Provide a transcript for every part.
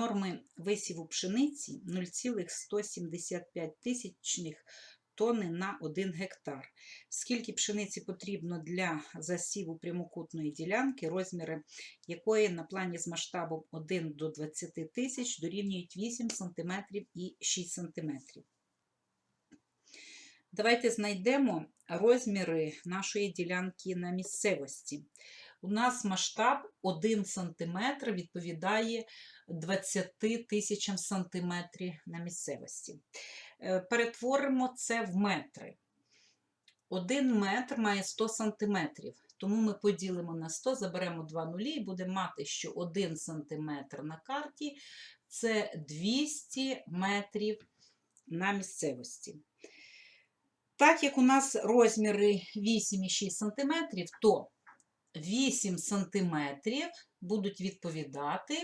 норми висіву пшениці 0,175 тисячних тонни на 1 гектар. Скільки пшениці потрібно для засіву прямокутної ділянки, розміри якої на плані з масштабом 1 до 20 тисяч дорівнюють 8 см і 6 см. Давайте знайдемо розміри нашої ділянки на місцевості. У нас масштаб 1 см відповідає 20 тисячам сантиметрів на місцевості. Е, Перетворимо це в метри. 1 метр має 100 сантиметрів, тому ми поділимо на 100, заберемо 2 нулі і будемо мати, що 1 сантиметр на карті це 200 метрів на місцевості. Так як у нас розміри 8,6 см, то 8 см будуть відповідати.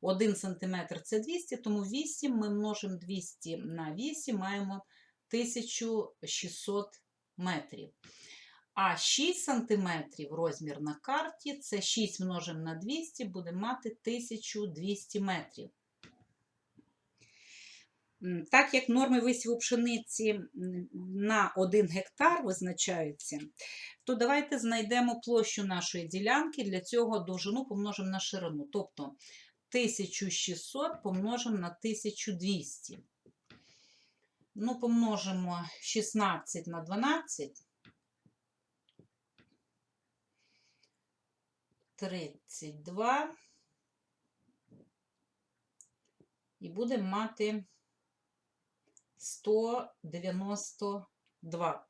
1 см це 200, тому 8 ми множимо 200 на 8, маємо 1600 метрів. А 6 см розмір на карті це 6 множимо на 200, будемо мати 1200 метрів. Так як норми висіву пшениці на 1 гектар визначаються, то давайте знайдемо площу нашої ділянки. Для цього довжину помножимо на ширину. Тобто 1600 помножимо на 1200. Ну, помножимо 16 на 12. 32. І будемо мати 192.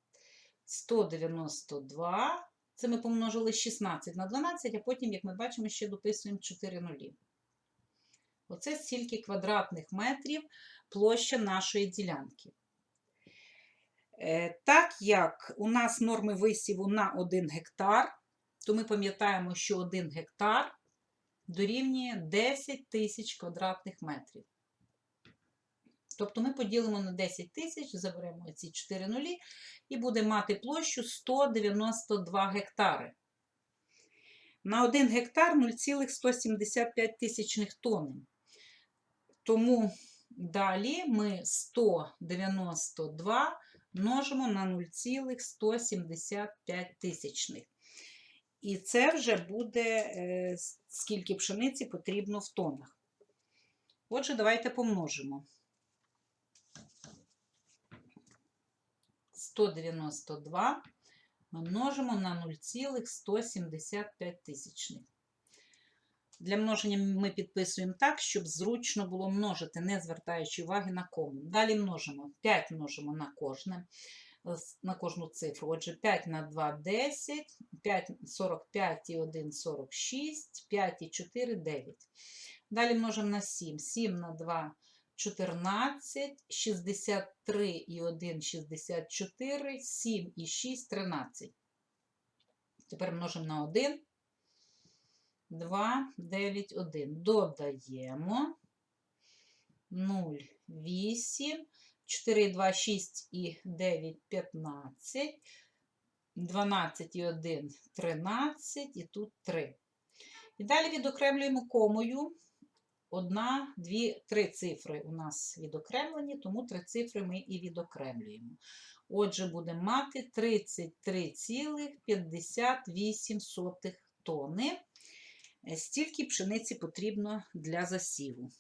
192. Це ми помножили 16 на 12, а потім, як ми бачимо, ще дописуємо 4 нулі. Оце стільки квадратних метрів площа нашої ділянки. Е, Так як у нас норми висіву на 1 гектар, то ми пам'ятаємо, що 1 гектар дорівнює 10 тисяч квадратних метрів. Тобто ми поділимо на 10 тисяч, заберемо ці 4 нулі і будемо мати площу 192 гектари. На 1 гектар 0,175 тисячних тонн. Тому далі ми 192 множимо на 0,175 тисячних. І це вже буде е, скільки пшениці потрібно в тоннах. Отже, давайте помножимо. 192 ми множимо на 0,175 тисячних. Для множення ми підписуємо так, щоб зручно було множити, не звертаючи уваги на кому. Далі множимо 5 множимо на кожне, на кожну цифру. Отже, 5 на 2 10, 5, 45 і 1 46, 5 і 4 9. Далі множимо на 7, 7 на 2 14, 63 і 1 64, 7 і 6 13. Тепер множимо на 1. 2, 9, 1. Додаємо 0, 8, 4, 2, 6 і 9, 15, 12 і 1, 13, і тут 3. І далі відокремлюємо комою. Одна, дві, три цифри у нас відокремлені, тому три цифри ми і відокремлюємо. Отже, будемо мати 33,58 тонни. Е, Стільки пшениці потрібно для засіву.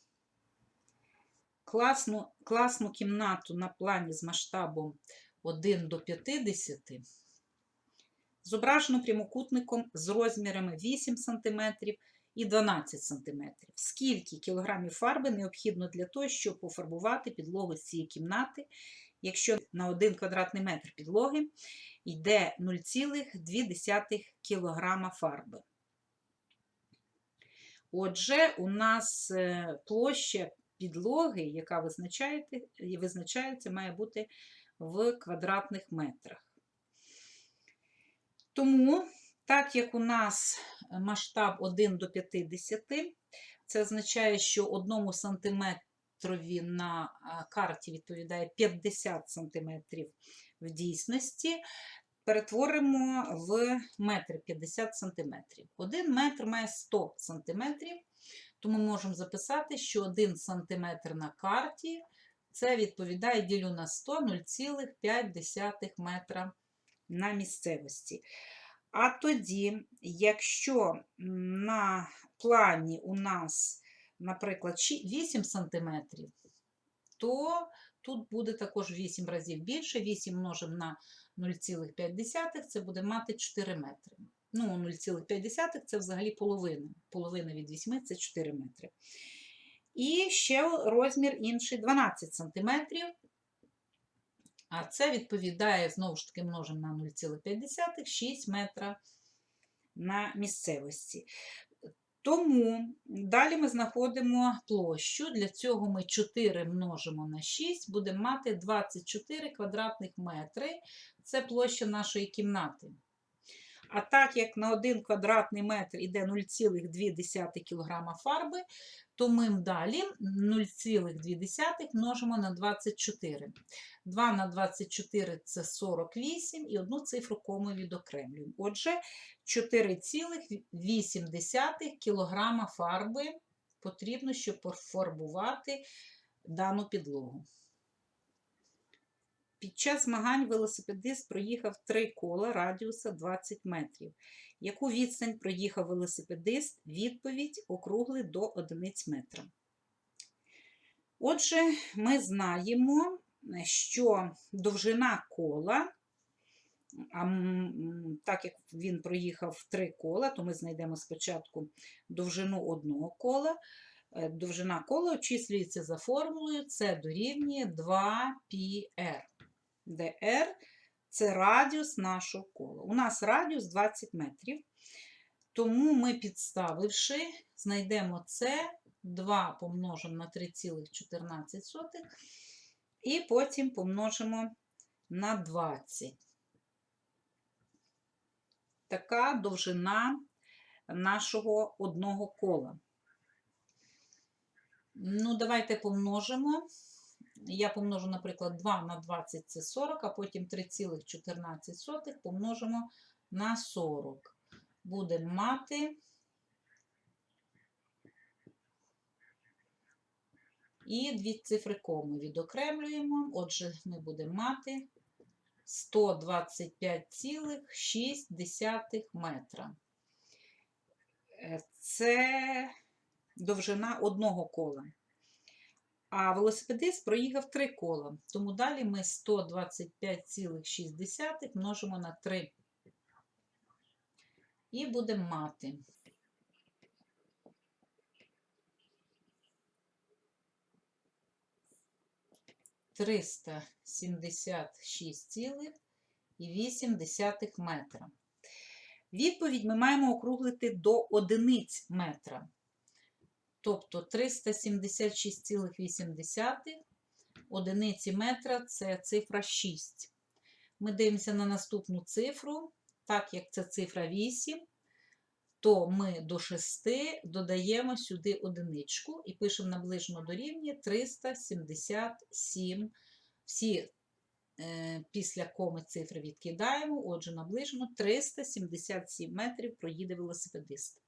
Класну, класну кімнату на плані з масштабом 1 до 50 зображено прямокутником з розмірами 8 см і 12 см. Скільки кілограмів фарби необхідно для того, щоб пофарбувати підлогу з цієї кімнати, якщо на 1 квадратний метр підлоги йде 0,2 кг фарби. Отже, у нас е, площа підлоги, яка визначається, має бути в квадратних метрах. Тому, так як у нас масштаб 1 до 50, це означає, що 1 сантиметрові на карті відповідає 50 сантиметрів в дійсності, перетворимо в метр 50 сантиметрів. Один метр має 100 сантиметрів, то ми можемо записати, що 1 см на карті це відповідає ділю на 100 0,5 метра на місцевості. А тоді, якщо на плані у нас, наприклад, 8 см, то тут буде також 8 разів більше. 8 множимо на 0,5, це буде мати 4 метри. Ну, 0,5 це взагалі половина. Половина від 8 це 4 метри. І ще розмір інший 12 см. А це відповідає, знову ж таки, множимо на 0,5, 6 метра на місцевості. Тому далі ми знаходимо площу. Для цього ми 4 множимо на 6, будемо мати 24 квадратних метри. Це площа нашої кімнати. А так як на 1 квадратний метр йде 0,2 кг фарби, то ми далі 0,2 множимо на 24. 2 на 24 це 48, і одну цифру кому відокремлюємо. Отже, 4,8 кг фарби потрібно, щоб пофарбувати дану підлогу. Під час змагань велосипедист проїхав три кола радіуса 20 метрів. Яку відстань проїхав велосипедист? Відповідь округли до одиниць метра. Отже, ми знаємо, що довжина кола, а так як він проїхав три кола, то ми знайдемо спочатку довжину одного кола. Е, Довжина кола обчислюється за формулою, це дорівнює 2πr, де r – це радіус нашого кола. У нас радіус 20 метрів, тому ми, підставивши, знайдемо це 2 помножимо на 3,14 і потім помножимо на 20. Така довжина нашого одного кола. Ну, давайте помножимо. Я помножу, наприклад, 2 на 20 це 40, а потім 3,14 помножимо на 40. Будемо мати. І дві цифри коми відокремлюємо. Отже, ми будемо мати 125,6 метра. Е, Це довжина одного кола. А велосипедист проїхав три кола. Тому далі ми 125,6 множимо на 3. І будемо мати. Триста сімдесят шість цілих і вісім десятих метра. Відповідь ми маємо округлити до одиниць метра. Тобто 376,8 одиниці метра це цифра 6. Ми дивимося на наступну цифру. Так як це цифра 8, то ми до 6 додаємо сюди одиничку і пишемо наближено до рівня 377. Всі е, після коми цифри відкидаємо, отже, наближено 377 метрів проїде велосипедист.